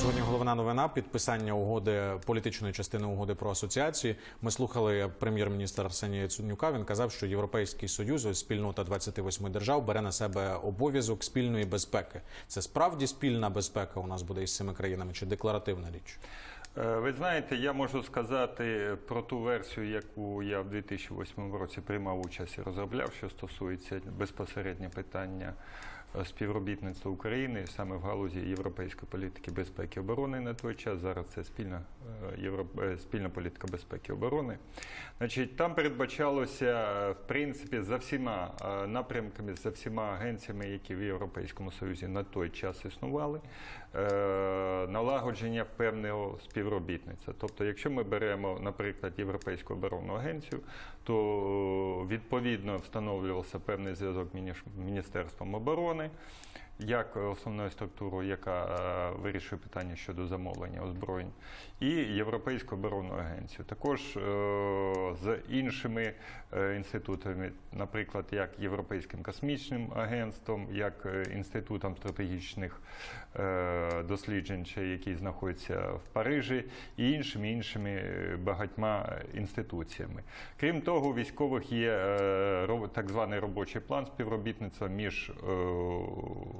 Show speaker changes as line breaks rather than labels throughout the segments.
Сьогодні головна новина підписання угоди політичної частини угоди про асоціації. Ми слухали прем'єр-міністра Арсенія Яценюка. Він казав, що Європейський Союз, спільнота 28 держав, бере на себе обов'язок спільної безпеки. Це справді спільна безпека у нас буде із цими країнами чи декларативна річ?
Е, Ви знаєте, я можу сказати про ту версію, яку я в 2008 році приймав участь і розробляв, що стосується безпосередньо питання е, співробітництва України саме в галузі європейської політики безпеки і оборони на той час. Зараз це спільна, е, європ... е, спільна політика безпеки і оборони. Значить, там передбачалося, в принципі, за всіма напрямками, за всіма агенціями, які в Європейському Союзі на той час існували, налагодження певного співробітництва. Тобто, якщо ми беремо, наприклад, Європейську оборонну агенцію, то відповідно встановлювався певний зв'язок з Міністерством оборони. Як основною структурою, яка е, вирішує питання щодо замовлення озброєнь, і Європейську оборонну агенцію. Також е, з іншими е, інститутами, наприклад, як Європейським космічним агентством, як інститутом стратегічних досліджень, який знаходиться в Парижі, і іншими іншими багатьма інституціями. Крім того, у військових є так званий робочий план співробітництва між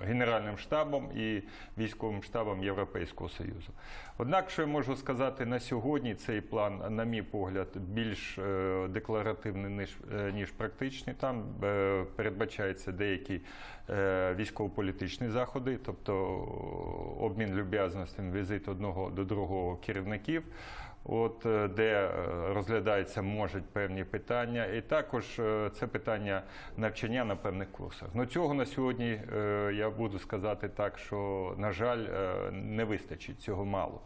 Генеральним штабом і військовим штабом Європейського Союзу. Однак, що я можу сказати на сьогодні, цей план, на мій погляд, більш е, декларативний ніж, е, ніж практичний. Там е, передбачаються деякі військово-політичні заходи, тобто обмін люб'язностями, візит одного до другого керівників. От де розглядаються можуть певні питання, і також це питання навчання на певних курсах. Ну цього на сьогодні е, буду сказати так, що на жаль е, не вистачить цього мало.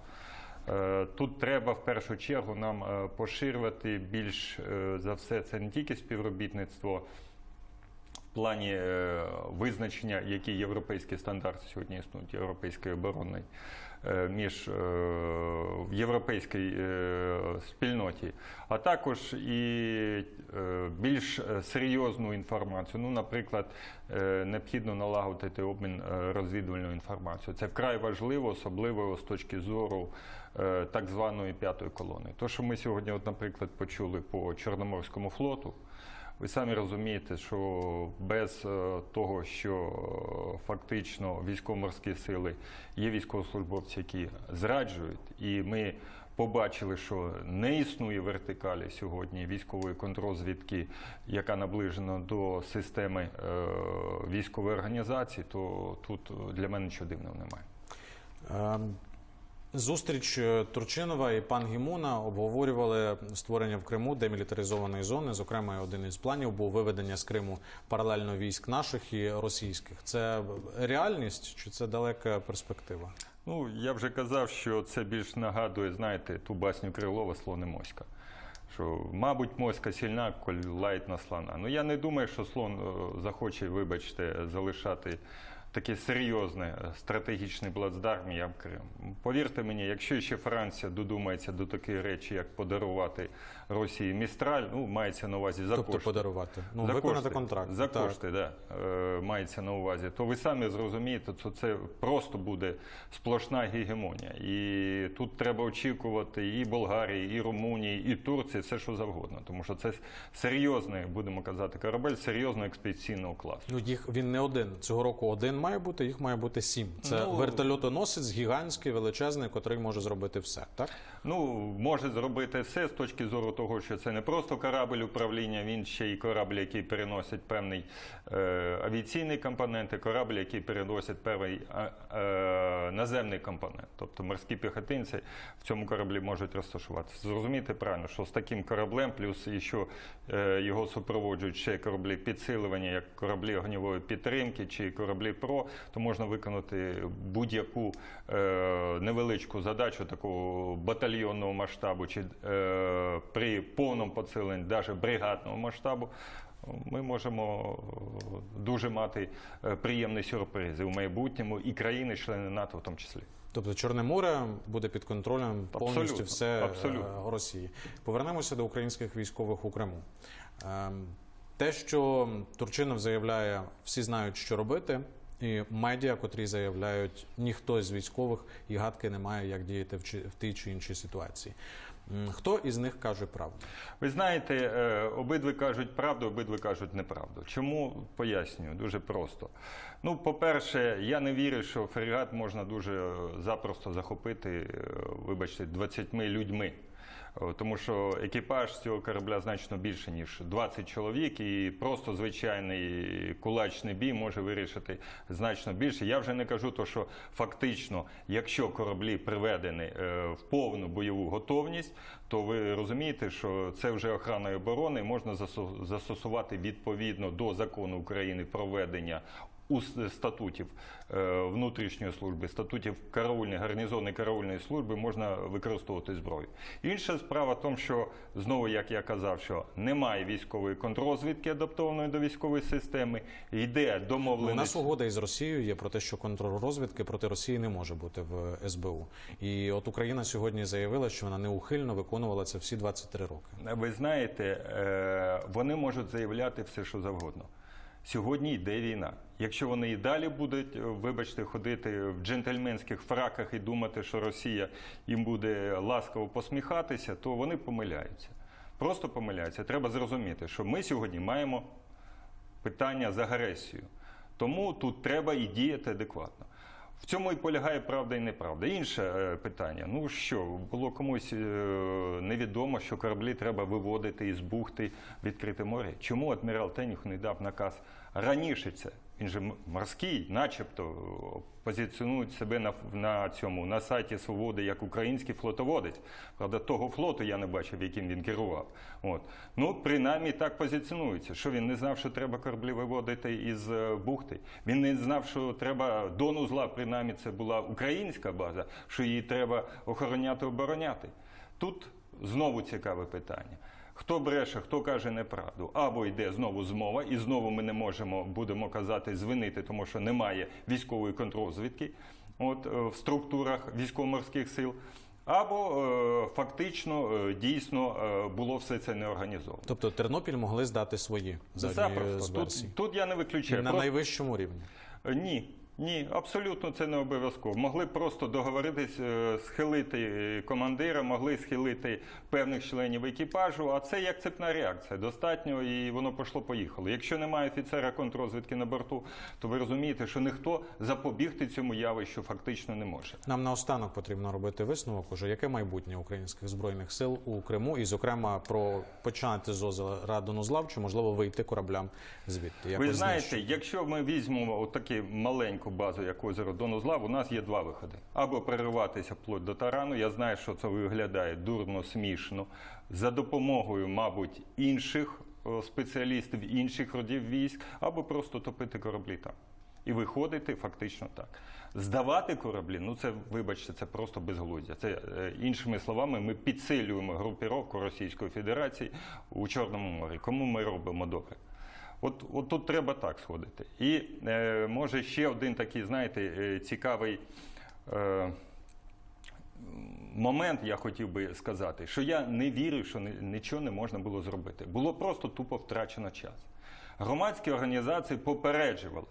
Е, Тут треба в першу чергу нам е, поширювати більш за все це не тільки співробітництво плані е, визначення, які європейські стандарти сьогодні існують, європейської оборонної е, між е, в європейській спільноті, а також і більш серйозну інформацію. Ну, наприклад, необхідно налагодити обмін розвідувальною інформацією. Це вкрай важливо, особливо з точки зору так званої п'ятої колони. То, що ми сьогодні, от, наприклад, почули по Чорноморському флоту. Ви самі розумієте, що без е, того, що е, фактично військово-морські сили є військовослужбовці, які зраджують, і ми побачили, що не існує вертикалі сьогодні військової контрозвідки, яка наближена до системи е, військової організації, то тут для мене нічого дивного немає.
Зустріч е, Турчинова і пан Гімуна обговорювали створення в Криму демілітаризованої зони. Зокрема, один із планів був виведення з Криму паралельно військ наших і російських. Це реальність чи це далека перспектива?
Ну, я вже казав, що це більш нагадує, знаєте, ту басню Крилова слон і моська. Що, мабуть, моська сильна, коль лають на слона. Ну я не думаю, що слон е, захоче, вибачте, залишати таке серйозне е, стратегічний плацдарм, як Крим. Повірте мені, якщо ще Франція додумається до такої речі, як подарувати Росії Містраль, ну мається на увазі за
тобто
кошти.
подарувати ну
за
виконати
кошти,
контракт
За
Так.
кошти, да, е, мається на увазі. То ви самі зрозумієте, що це просто буде сплошна гегемонія. І тут треба очікувати і Болгарії, і Румунії, і Турції, все що завгодно. Тому що це серйозний, будемо казати, корабель серйозного експедиційного класу.
Ну їх він не один цього року. Один має бути, їх має бути сім. Це
Ну,
вертольотоносець гігантський, величезний, котрий може зробити все. Так
Ну, може зробити все з точки зору того, що це не просто корабль управління, він ще й корабль, який переносить певний е, авіаційний компонент, і корабль, який переносить певний е, е, наземний компонент. Тобто морські піхотинці в цьому кораблі можуть розташуватися. Зрозумійте правильно, що з таким кораблем, плюс і що е, його супроводжують ще кораблі підсилювання, як кораблі огнівої підтримки чи кораблі ПРО, то можна виконати будь-яку е, невеличку задачу такого батальйонного масштабу чи е, при повному поціленні, навіть бригадного масштабу. Ми можемо е, дуже мати е, приємні сюрпризи в майбутньому і країни-члени НАТО в тому числі.
Тобто Чорне море буде під контролем повністю
Абсолютно,
все е,
абсолютно.
Росії. Повернемося до українських військових у Криму. Ем, Те, що Турчинов заявляє, всі знають, що робити. І медіа, котрі заявляють, ніхто з військових і гадки не має, як діяти в, чи- в тій чи іншій ситуації. Хто із них каже правду?
Ви знаєте, е, обидві кажуть правду, обидві кажуть неправду. Чому пояснюю? Дуже просто. Ну, по-перше, я не вірю, що фрегат можна дуже е, запросто захопити, е, вибачте, 20 людьми. Е, Тому що екіпаж цього корабля значно більше, ніж 20 чоловік, і просто звичайний кулачний бій може вирішити значно більше. Я вже не кажу, то, що фактично, якщо кораблі приведені е, в повну бойову готовність, то ви розумієте, що це вже охрана і оборони можна застосувати відповідно до закону України про ведення у статутів е, внутрішньої служби, статутів караульної, гарнізонної караульної служби можна використовувати зброю. Інша справа в тому, що знову, як я казав, що немає військової контррозвідки адаптованої до військової системи, йде
У нас угода із Росією є про те, що контррозвідки проти Росії не може бути в СБУ. І от Україна сьогодні заявила, що вона неухильно виконувала це всі 23 роки.
Ви знаєте, е, вони можуть заявляти все, що завгодно. Сьогодні йде війна. Якщо вони і далі будуть, е, вибачте, ходити в джентльменських фраках і думати, що Росія їм буде ласкаво посміхатися, то вони помиляються. Просто помиляються. Треба зрозуміти, що ми сьогодні маємо питання з агресією. Тому тут треба і діяти адекватно. В цьому і полягає правда і неправда. Інше е, питання: ну що, було комусь е, невідомо, що кораблі треба виводити із бухти відкрите море. Чому адмірал Тенюх не дав наказ раніше це? Він же морський, начебто позиціонують себе на, на цьому на сайті Свободи як український флотоводець. Правда, того флоту я не бачив, яким він керував. От. Ну, принаймні так позиціонується. Що він не знав, що треба кораблі виводити із е, бухти. Він не знав, що треба до Нузла, принаймні це була українська база, що її треба охороняти, обороняти. Тут знову цікаве питання. Хто бреше, хто каже неправду, або йде знову змова, і знову ми не можемо, будемо казати, звинити, тому що немає військової контррозвідки от, е, в структурах військово-морських сил, або е, фактично е, дійсно було все це не організовано.
Тобто Тернопіль могли здати свої
Запросто. Тут, тут я не виключаю.
на
Просто-
найвищому рівні.
Ні. Ні, абсолютно це не обов'язково. Могли просто договоритись, е, схилити командира, могли схилити певних членів екіпажу, а це як цепна реакція. Достатньо і воно пішло-поїхало. Якщо немає офіцера контррозвідки на борту, то ви розумієте, що ніхто запобігти цьому явищу фактично не може.
Нам наостанок потрібно робити висновок уже, яке майбутнє українських збройних сил у Криму, і зокрема про починати з озера Донузлав, чи можливо вийти кораблям звідти. Якось
Ви знаєте,
знищити.
якщо ми візьмемо отаку маленьку базу, як озеро Донузлав, у нас є два виходи: або перериватися вплоть до тарану. Я знаю, що це виглядає дурно, смішно, за допомогою, мабуть, інших спеціалістів, інших родів військ, або просто топити кораблі там. І виходити фактично так. Здавати кораблі, ну це, вибачте, це просто безглуздя. Це е, іншими словами, ми підсилюємо групіровку Російської Федерації у Чорному морі. Кому ми робимо добре? От, от тут треба так сходити. І е, може ще один такий, знаєте, е, цікавий е, момент, я хотів би сказати, що я не вірю, що нічого не можна було зробити. Було просто тупо втрачено час. Громадські організації попереджували.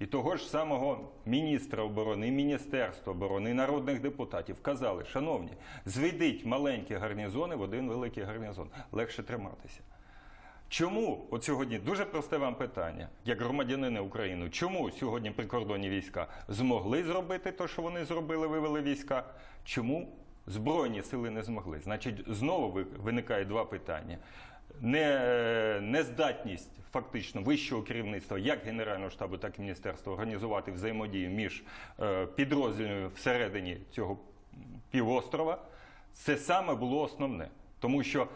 І того ж самого міністра оборони, і Міністерства оборони, і народних депутатів казали, шановні, зведіть маленькі гарнізони в один великий гарнізон. Легше триматися. Чому от сьогодні дуже просте вам питання, як громадянина України, чому сьогодні прикордонні війська змогли зробити те, що вони зробили, вивели війська? Чому збройні сили не змогли? Значить, знову ви- виникає два питання. Не, е, нездатність фактично вищого керівництва, як Генерального штабу, так і міністерства, організувати взаємодію між е, підрозділами всередині цього півострова, це саме було основне. Тому що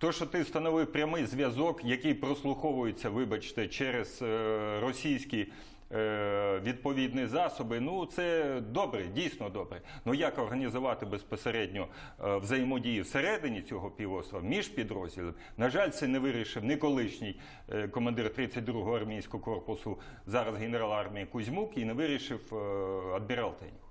то, що ти встановив прямий зв'язок, який прослуховується, вибачте, через е, російські е, відповідні засоби, ну це добре, дійсно добре. Ну як організувати безпосередньо е, взаємодію всередині цього півострова між підрозділами? На жаль, це не вирішив ні колишній командир 32-го армійського корпусу, зараз генерал армії Кузьмук, і не вирішив адмірал Тенюк.